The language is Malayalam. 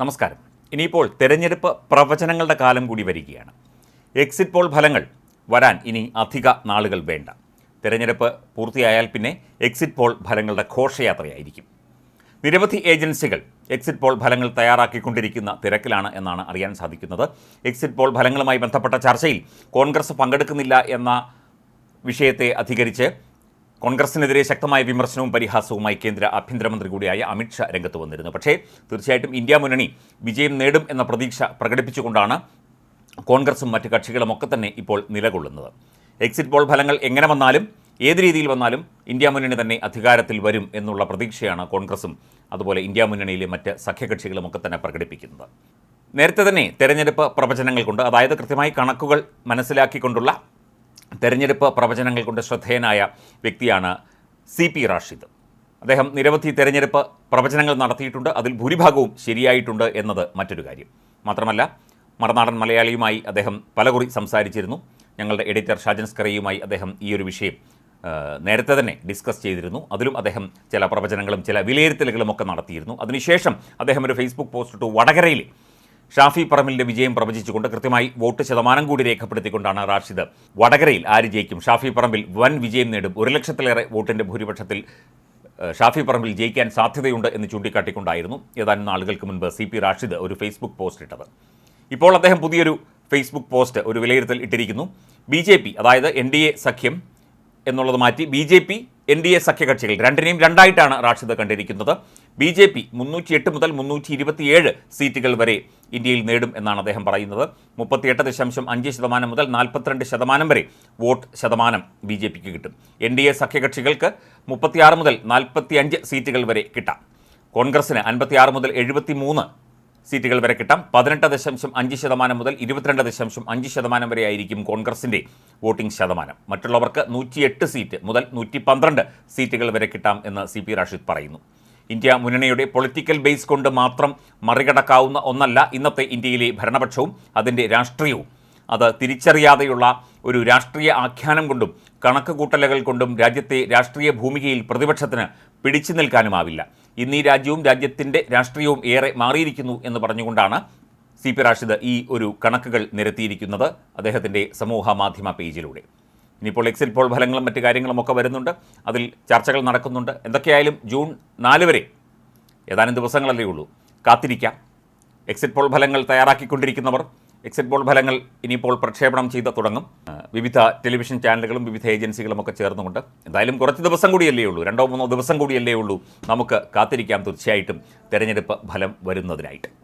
നമസ്കാരം. ഇനിയിപ്പോൾ തെരഞ്ഞെടുപ്പ് പ്രവചനങ്ങളുടെ കാലം കൂടി വരികയാണ്. എക്സിറ്റ് പോൾ ഫലങ്ങൾ വരാൻ ഇനി അധിക നാളുകൾ വേണ്ട. തെരഞ്ഞെടുപ്പ് പൂർത്തിയായാൽ പിന്നെ എക്സിറ്റ് പോൾ ഫലങ്ങളുടെ ഘോഷയാത്രയായിരിക്കും. നിരവധി ഏജൻസികൾ എക്സിറ്റ് പോൾ ഫലങ്ങൾ തയ്യാറാക്കിക്കൊണ്ടിരിക്കുന്ന തിരക്കിലാണ് എന്നാണ് അറിയാൻ സാധിക്കുന്നത്. എക്സിറ്റ് പോൾ ഫലങ്ങളുമായി ബന്ധപ്പെട്ട ചർച്ചയിൽ കോൺഗ്രസ് പങ്കെടുക്കുന്നില്ല എന്ന വിഷയത്തെ അധികരിച്ച് കോൺഗ്രസിനെതിരെ ശക്തമായ വിമർശനവും പരിഹാസവുമായി കേന്ദ്ര ആഭ്യന്തരമന്ത്രി കൂടിയായ അമിത്ഷാ രംഗത്ത് വന്നിരുന്നു. പക്ഷേ തീർച്ചയായിട്ടും ഇന്ത്യ മുന്നണി വിജയം നേടും എന്ന പ്രതീക്ഷ പ്രകടിപ്പിച്ചുകൊണ്ടാണ് കോൺഗ്രസും മറ്റ് കക്ഷികളുമൊക്കെ തന്നെ ഇപ്പോൾ നിലകൊള്ളുന്നത്. എക്സിറ്റ് പോൾ ഫലങ്ങൾ എങ്ങനെ വന്നാലും ഏത് രീതിയിൽ വന്നാലും ഇന്ത്യ മുന്നണി തന്നെ അധികാരത്തിൽ വരും എന്നുള്ള പ്രതീക്ഷയാണ് കോൺഗ്രസും അതുപോലെ ഇന്ത്യ മുന്നണിയിലെ മറ്റ് സഖ്യകക്ഷികളുമൊക്കെ തന്നെ പ്രകടിപ്പിക്കുന്നത്. നേരത്തെ തന്നെ തെരഞ്ഞെടുപ്പ് പ്രവചനങ്ങൾ കൊണ്ട് അതായത് കൃത്യമായി കണക്കുകൾ മനസ്സിലാക്കിക്കൊണ്ടുള്ള തെരഞ്ഞെടുപ്പ് പ്രവചനങ്ങൾ കൊണ്ട് ശ്രദ്ധേയനായ വ്യക്തിയാണ് സി പി റാഷിദ്. അദ്ദേഹം നിരവധി തെരഞ്ഞെടുപ്പ് പ്രവചനങ്ങൾ നടത്തിയിട്ടുണ്ട്. അതിൽ ഭൂരിഭാഗവും ശരിയായിട്ടുണ്ട് എന്നത് മറ്റൊരു കാര്യം. മാത്രമല്ല മറുനാടൻ മലയാളിയുമായി അദ്ദേഹം പലകുറി സംസാരിച്ചിരുന്നു. ഞങ്ങളുടെ എഡിറ്റർ ഷാജൻ സ്കറിയുമായി അദ്ദേഹം ഈ ഒരു വിഷയം നേരത്തെ തന്നെ ഡിസ്കസ് ചെയ്തിരുന്നു. അതിലും അദ്ദേഹം ചില പ്രവചനങ്ങളും ചില വിലയിരുത്തലുകളും ഒക്കെ നടത്തിയിരുന്നു. അതിനുശേഷം അദ്ദേഹം ഒരു ഫേസ്ബുക്ക് പോസ്റ്റ് ഇട്ടു. വടകരയിൽ ഷാഫി പറമ്പിലിന്റെ വിജയം പ്രവചിച്ചുകൊണ്ട് കൃത്യമായി വോട്ട് ശതമാനം കൂടി രേഖപ്പെടുത്തിക്കൊണ്ടാണ് റാഷിദ്. വടകരയിൽ ആര് ജയിക്കും? ഷാഫി പറമ്പിൽ വൻ വിജയം നേടും. ഒരു ലക്ഷത്തിലേറെ വോട്ടിന്റെ ഭൂരിപക്ഷത്തിൽ ഷാഫി പറമ്പിൽ ജയിക്കാൻ സാധ്യതയുണ്ട് എന്ന് ചൂണ്ടിക്കാട്ടിക്കൊണ്ടായിരുന്നു ഏതാനും നാളുകൾക്ക് മുൻപ് സി പി റാഷിദ് ഒരു ഫേസ്ബുക്ക് പോസ്റ്റ് ഇട്ടത്. ഇപ്പോൾ അദ്ദേഹം പുതിയൊരു ഫേസ്ബുക്ക് പോസ്റ്റ് ഒരു വിലയിരുത്തൽ ഇട്ടിരിക്കുന്നു. ബി ജെ പി അതായത് എൻ ഡി എ സഖ്യം എന്നുള്ളത് മാറ്റി B J P N D A സഖ്യകക്ഷികൾ രണ്ടിനെയും രണ്ടായിട്ടാണ് റാഷിദ് കണ്ടിരിക്കുന്നത്. ബി ജെ പി മുന്നൂറ്റി എട്ട് മുതൽ മുന്നൂറ്റി ഇരുപത്തിയേഴ് സീറ്റുകൾ വരെ ഇന്ത്യയിൽ നേടും എന്നാണ് അദ്ദേഹം പറയുന്നത്. മുപ്പത്തിയെട്ട് ദശാംശം അഞ്ച് ശതമാനം മുതൽ നാൽപ്പത്തിരണ്ട് ശതമാനം വരെ വോട്ട് ശതമാനം ബി ജെ പിക്ക് കിട്ടും. എൻ ഡി എ സഖ്യകക്ഷികൾക്ക് മുപ്പത്തിയാറ് മുതൽ നാൽപ്പത്തി അഞ്ച് സീറ്റുകൾ വരെ കിട്ടാം. കോൺഗ്രസിന് അൻപത്തിയാറ് മുതൽ എഴുപത്തി മൂന്ന് സീറ്റുകൾ വരെ കിട്ടാം. പതിനെട്ട് ദശാംശം അഞ്ച് ശതമാനം മുതൽ ഇരുപത്തിരണ്ട് ദശാംശം അഞ്ച് ശതമാനം വരെ ആയിരിക്കും കോൺഗ്രസിന്റെ വോട്ടിംഗ് ശതമാനം. മറ്റുള്ളവർക്ക് നൂറ്റിയെട്ട് സീറ്റ് മുതൽ നൂറ്റി പന്ത്രണ്ട് സീറ്റുകൾ വരെ കിട്ടാം എന്ന് സി പി റാഷിദ് പറയുന്നു. ഇന്ത്യ മുന്നണിയുടെ പൊളിറ്റിക്കൽ ബേസ് കൊണ്ട് മാത്രം മറികടക്കാവുന്ന ഒന്നല്ല ഇന്നത്തെ ഇന്ത്യയിലെ ഭരണപക്ഷവും അതിന്റെ രാഷ്ട്രീയവും. അത് തിരിച്ചറിയാതെയുള്ള ഒരു രാഷ്ട്രീയ ആഖ്യാനം കൊണ്ടും കണക്ക് കൂട്ടലുകൾ കൊണ്ടും രാജ്യത്തെ രാഷ്ട്രീയ ഭൂമികയിൽ പ്രതിപക്ഷത്തിന് പിടിച്ചു നിൽക്കാനുമാവില്ല. ഇന്ന് ഈ രാജ്യവും രാജ്യത്തിന്റെ രാഷ്ട്രീയവും ഏറെ മാറിയിരിക്കുന്നു എന്ന് പറഞ്ഞുകൊണ്ടാണ് സി പി റാഷിദ് ഈ ഒരു കണക്കുകൾ നിരത്തിയിരിക്കുന്നത് അദ്ദേഹത്തിന്റെ സമൂഹ മാധ്യമ പേജിലൂടെ. ഇനിയിപ്പോൾ എക്സിറ്റ് പോൾ ഫലങ്ങളും മറ്റു കാര്യങ്ങളും ഒക്കെ വരുന്നുണ്ട്. അതിൽ ചർച്ചകൾ നടക്കുന്നുണ്ട്. എന്തൊക്കെയായാലും ജൂൺ നാല് വരെ ഏതാനും ദിവസങ്ങളല്ലേ ഉള്ളൂ. കാത്തിരിക്കാം. എക്സിറ്റ് പോൾ ഫലങ്ങൾ തയ്യാറാക്കിക്കൊണ്ടിരിക്കുന്നവർ എക്സിറ്റ് പോൾ ഫലങ്ങൾ ഇനിയിപ്പോൾ പ്രക്ഷേപണം ചെയ്ത് തുടങ്ങും. വിവിധ ടെലിവിഷൻ ചാനലുകളും വിവിധ ഏജൻസികളും ഒക്കെ ചേർന്നുകൊണ്ട് എന്തായാലും കുറച്ച് ദിവസം കൂടിയല്ലേ ഉള്ളൂ. രണ്ടോ മൂന്നോ ദിവസം കൂടിയല്ലേ ഉള്ളൂ. നമുക്ക് കാത്തിരിക്കാം. തീർച്ചയായിട്ടും തെരഞ്ഞെടുപ്പ് ഫലം വരുന്നതിനായിട്ട്.